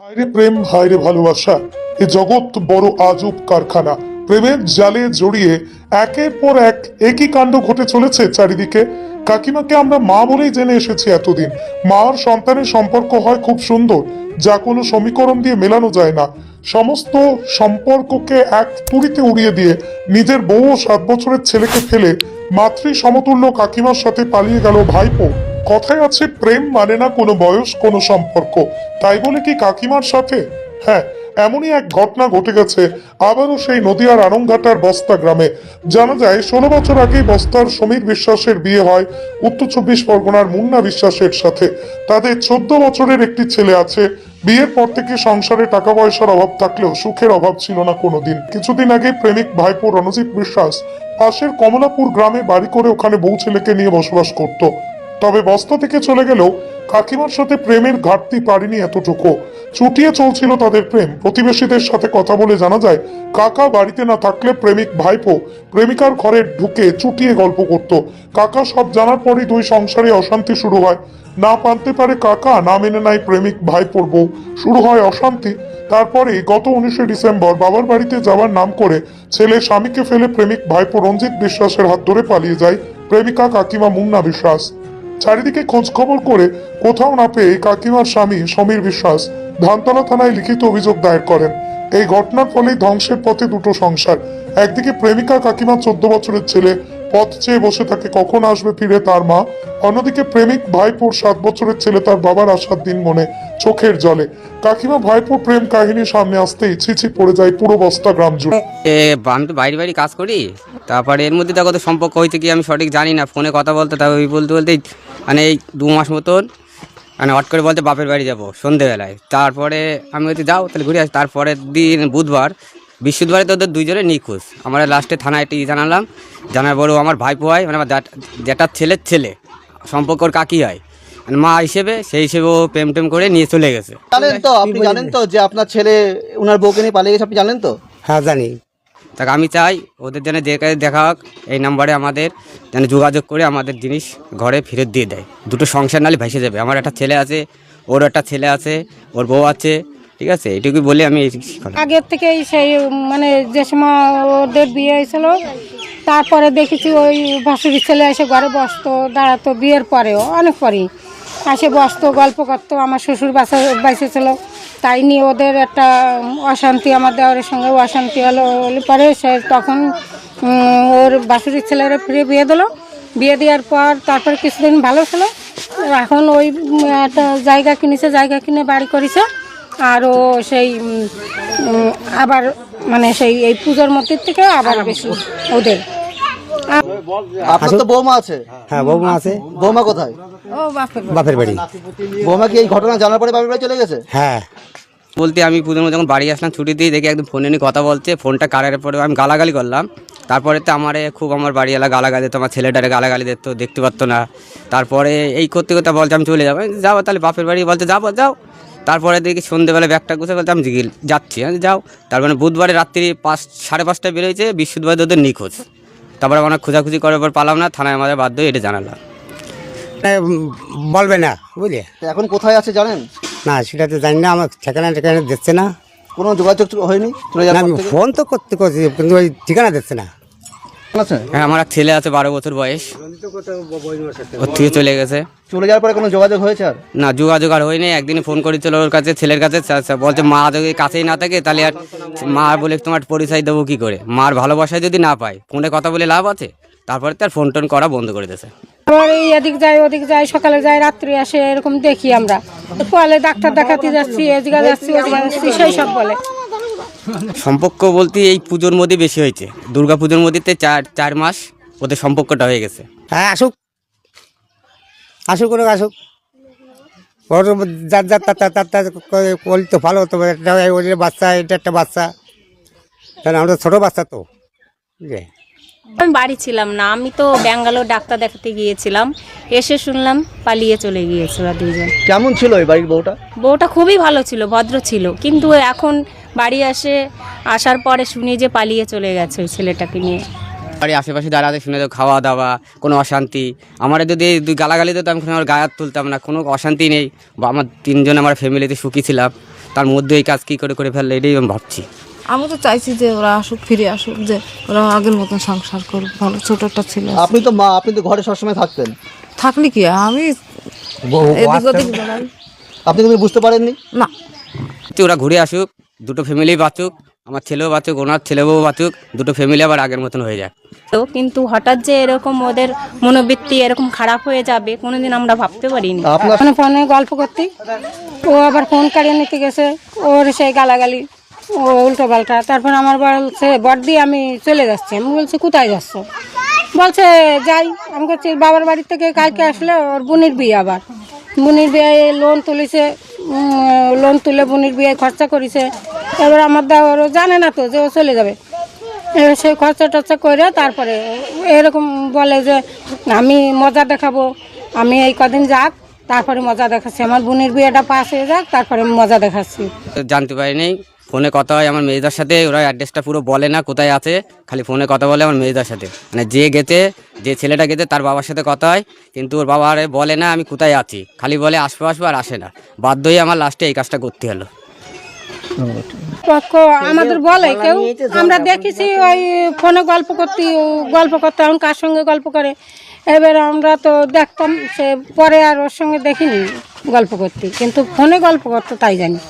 হায়রে প্রেম, হায়রে ভালোবাসা। এ জগৎ বড় আজব কারখানা। প্রেমের জালে জড়িয়ে একের পর এক একই কাণ্ড ঘটে চলেছে চারিদিকে। কাকিমাকে আমরা মা বলেই জেনে এসেছি এতদিন। মা আর সন্তানের সম্পর্ক হয় খুব সুন্দর। যা কোনো সমীকরণ দিয়ে মেলানো যায় না। সমস্ত সম্পর্ককে এক তুড়িতে উড়িয়ে দিয়ে নিজের বউ সাত বছরের ছেলেকে ফেলে মাতৃ সমতুল্য কাকিমার সাথে পালিয়ে গেল ভাইপো। কথায় আছে, প্রেম মানে না কোনো বয়স, কোনো সম্পর্ক। তাই বলে কি কাকিমার সাথে? হ্যাঁ এমনই এক ঘটনা ঘটে গেছে। আবারও সেই নদিয়ার আনংঘাটার বস্তা গ্রামে। জানা যায়, ষোলো বছর আগেই বস্তার সমীর বিশ্বাসের বিয়ে হয় উত্তর চব্বিশ পরগনার মুন্না বিশ্বাসের সাথে। তাদের চোদ্দ বছরের একটি ছেলে আছে। বিয়ের পর থেকে সংসারে টাকা পয়সার অভাব থাকলেও সুখের অভাব ছিল না কোনোদিন। কিছুদিন আগে প্রেমিক ভাইপো রণজিৎ বিশ্বাস পাশের কমলাপুর গ্রামে বাড়ি করে ওখানে বউ ছেলেকে নিয়ে বসবাস করত। তবে বস্তা থেকে চলে গেলেও কাকিমার সাথে প্রেমের ঘাটতি পারেনি এতটুকু। চুটিয়ে চলছিল তাদের প্রেম। প্রতিবেশীদের সাথে কথা বলে জানা যায়, কাকা বাড়িতে না থাকলে প্রেমিক ভাইপো প্রেমিকার ঘরে ঢুকে চুটিয়ে গল্প করত। কাকা সব জানার পরই দুই সংসারে অশান্তি শুরু হয়। না পানতে পারে কাকা, না মেনে নাই প্রেমিক ভাইপোর বউ। শুরু হয় অশান্তি। তারপরে গত উনিশে ডিসেম্বর বাবার বাড়িতে যাওয়ার নাম করে ছেলে স্বামীকে ফেলে প্রেমিক ভাইপো রঞ্জিত বিশ্বাসের হাত ধরে পালিয়ে যায় প্রেমিকা কাকিমা মুন্না বিশ্বাস। চারিদিকে খোঁজ খবর করে কোথাও না পেয়ে কাকিমার স্বামী সমীর বিশ্বাস ধানতলা থানায় লিখিত অভিযোগ দায়ের করেন। এই ঘটনার ফলেই ধ্বংসের পথে দুটো সংসার। একদিকে প্রেমিকা কাকিমা চোদ্দ বছরের ছেলে, পথ চেয়ে বসে থাকে কখন আসবে ফিরে তার মা। অন্যদিকে প্রেমিক ভাইপোর সাত বছরের ছেলে তার বাবার আসার দিন মনে চোখের জলে। কাকিমা ভাইপোর প্রেম কাহিনী সামনে আসতেই ছিছি পড়ে যায় পুরো বস্তা গ্রাম জুড়ে। আমি তো বাইরে বাইরে কাজ করি? তারপরে এর মধ্যে তো সম্পর্ক হয়েছে কি আমি সঠিক জানি না? ফোনে কথা বলতে ওই বলতে বলতেই মানে এই দু মাস মতন মানে হট করে বলতে বাপের বাড়ি যাব সন্ধেবেলায়। তারপরে আমি বলছি যাও তাহলে ঘুরে আসি। তারপরের দিন বুধবার বৃহস্পতিবারে তো ওদের দুইজনে নিখোঁজ। আমরা লাস্টে থানায় একটি জানালাম জানার পরেও আমার ভাইপো হয় মানে আমার জ্যাঠ- জ্যাঠার ছেলের ছেলে সম্পর্কর কাকি হয়। মানে মা হিসেবে সেই হিসেবে ও প্রেম টেম করে নিয়ে চলে গেছে। জানেন তো আপনি জানেন তো যে আপনার ছেলে ওনার বউকে নিয়ে পালিয়ে গেছে আপনি জানেন তো? হ্যাঁ জানি। তাকে আমি চাই ওদের যেন যে কাজে দেখা হোক, এই নাম্বারে আমাদের যেন যোগাযোগ করে আমাদের জিনিস ঘরে ফেরত দিয়ে দেয়। দুটো সংসার নালে ভেসে যাবে। আমার একটা ছেলে আছে, ওর একটা ছেলে আছে, ওর বউ আছে, ঠিক আছে? এটুকুই বলে আমি আগের থেকেই সেই মানে যে সময় ওদের বিয়ে হয়েছিল, তারপরে দেখেছি ওই ভাসুরির ছেলে এসে ঘরে বসতো, দাঁড়াতো বিয়ের পরেও, অনেক পরেই। এসে বসতো, গল্প করতো, আমার শ্বশুর বাসা বাসেছিল তাই নিয়ে ওদের একটা অশান্তি আমার দেওয়ারের সঙ্গে অশান্তি হলো হলে পরে সে তখন ওর বাসুরির ছেলেরা ফিরে বিয়ে দিলো। বিয়ে দেওয়ার পর তারপর কিছুদিন ভালো ছিল। এখন ওই একটা জায়গা কিনেছে জায়গা কিনে বাড়ি করেছে। আর ও সেই আবার মানে সেই এই পুজোর মধ্যে থেকে আবার বেশি ওদের। আপনার তো বৌমা আছে। হ্যাঁ বৌমা আছে। বৌমা কোথায়? ও বাপের বাপের বাড়ি। বৌমা কি এই ঘটনা জানার পরে বাপের বাড়ি চলে গেছে? হ্যাঁ। বলতে আমি পুজোর মধ্যে যখন বাড়ি আসলাম ছুটি দিয়ে দেখি একদম ফোনে নিয়ে কথা বলছে ফোনটা কারার পরে আমি গালাগালি করলাম। তারপরে তো আমারে খুব আমার বাড়ি এলা গালাগালি দিত আমার ছেলেটারে গালাগালি দিত দেখতে পারতো না। তারপরে এই করতে করতে বলছে আমি চলে যাব। যাব তাহলে বাপের বাড়ি। বলতে যাব যাও। তারপরে দেখি সন্ধ্যেবেলা ব্যাগটা গুছে বলতে আমি যাচ্ছি। বলছি, যাও। তারপরে বুধবারে রাত্রি পাঁচ সাড়ে পাঁচটায় বেরোয়েছে বৃহস্পতিবার ওদের নিখোঁজ। তারপরে অনেক খোঁজাখুঁজি করার পর পালাম না থানায় আমাদের বাধ্য এটা জানালাম। বলবে না বুঝলি? এখন কোথায় আছে জানেন? না সেটা তো জানি না আমার ঠিকানা ঠিকানা দিচ্ছে না। কোনো যোগাযোগ হয়নি? আমি ফোন তো করতে করছি কিন্তু ওই ঠিকানা দিচ্ছে না? হ্যাঁ আমার এক ছেলে আছে বারো বছর বয়স। ওর থেকে চলে গেছে। চলে যাওয়ার পরে কোনো যোগাযোগ হয়েছে আর? না যোগাযোগ আর হয়নি। একদিন ফোন করেছিল ওর কাছে ছেলের কাছে বলছে মা যদি কাছেই না থাকে তাহলে আর মা বলে তোমার পরিচয় দেবো কি করে? মার ভালোবাসায় যদি না পায় ফোনে কথা বলে লাভ আছে? তারপরে তার ফোন টোন করা বন্ধ করে দিয়েছে। এই এদিক যায় ওদিক যায় সকালে যায় রাত্রি আসে এরকম দেখি আমরা। পরে ডাক্তার দেখাতে যাচ্ছি এদিকে যাচ্ছি ওদিকে যাচ্ছি সেই সব বলে। সম্পর্ক বলতে এই পুজোর মধ্যে বেশি হয়েছে। দুর্গা পুজোর মধ্যে চার চার মাস ওদের সম্পর্কটা হয়ে গেছে। হ্যাঁ আসুক। আসুক করে আসুক। ওর যার যার তার তার তার করলে তো ভালো হতো একটা ওদের বাচ্চা এটা একটা বাচ্চা। তাহলে আমরা ছোটো বাচ্চা তো। বুঝলে? আমি বাড়ি ছিলাম না আমি তো ব্যাঙ্গালোর ডাক্তার দেখাতে গিয়েছিলাম। এসে শুনলাম পালিয়ে চলে গিয়েছে ওরা দুজন কেমন ছিল এই বাড়ির বউটা? বউটা খুবই ভালো ছিল ভদ্র ছিল। কিন্তু এখন বাড়ি আসে আসার পরে শুনি যে পালিয়ে চলে গেছে ওই ছেলেটাকে নিয়ে। বাড়ি আশেপাশে দাঁড়াতে শুনে তো খাওয়া দাওয়া কোনো অশান্তি। আমার যদি দুই গালাগালি দিত আমি আমার গায়ে তুলতাম না কোনো অশান্তি নেই। বা আমার তিনজন আমার ফ্যামিলিতে সুখী ছিলাম তার মধ্যে এই কাজ কী করে করে ফেললে এটাই আমি ভাবছি। আমি তো চাইছি যে ওরা আসুক ফিরে আসুক যে ওরা আগের মতন সংসার করুক ভালো ছোট একটা ছিল আপনি তো মা আপনি তো ঘরে সবসময় থাকতেন। থাকলে কি আমি এদিক ওদিক আপনি বুঝতে পারেননি? না। তো ওরা ঘুরে আসুক দুটো ফ্যামিলি বাঁচুক আমার ছেলেও বাঁচুক ওনার ছেলেও বাঁচুক দুটো ফ্যামিলি আবার আগের মতন হয়ে যায়। তো কিন্তু হঠাৎ যে এরকম ওদের মনোবৃত্তি এরকম খারাপ হয়ে যাবে কোনোদিন আমরা ভাবতে পারিনি। আপনার ফোনে ফোনে গল্প করতে ও আবার ফোন কাড়িয়ে নিতে গেছে ওর সেই গালাগালি ও উল্টো পাল্টা। তারপর আমার বলছে বড়দি আমি চলে যাচ্ছি। আমি বলছি কোথায় যাচ্ছ? বলছে যাই। আমি করছি বাবার বাড়ি থেকে কালকে আসলে ওর বোনের বিয়ে আবার। বোনের বিয়ে লোন তুলেছে লোন তুলে বোনের বিয়ে খরচা করেছে। এবার আমার দেওয়ারও জানে না তো যে ও চলে যাবে। এবার সেই খরচা টরচা করে তারপরে এরকম বলে যে, আমি মজা দেখাবো। আমি এই কদিন যাক, তারপরে মজা দেখাচ্ছি। আমার বোনের বিয়েটা পাস হয়ে যাক, তারপরে মজা দেখাচ্ছি। জানতে পারিনি। ফোনে কথা হয় আমার মেয়েদার সাথে, ওরা অ্যাড্রেসটা পুরো বলে না কোথায় আছে, খালি ফোনে কথা বলে আমার মেয়েদার সাথে। মানে যে গেতে যে ছেলেটা গেতে তার বাবার সাথে কথা হয়, কিন্তু ওর বাবা আরে বলে না আমি কোথায় আছি, খালি বলে আসব আসব আর আসে না। বাধ্য হয়ে আমার লাস্টে এই কাজটা করতে হলো। আমাদের বলে কেউ। আমরা দেখেছি ওই ফোনে গল্প করতে গল্প করতে, এখন কার সঙ্গে গল্প করে? এবার আমরা তো দেখতাম, সে পরে আর ওর সঙ্গে দেখিনি গল্প করতে, কিন্তু ফোনে গল্প করতো, তাই জানি।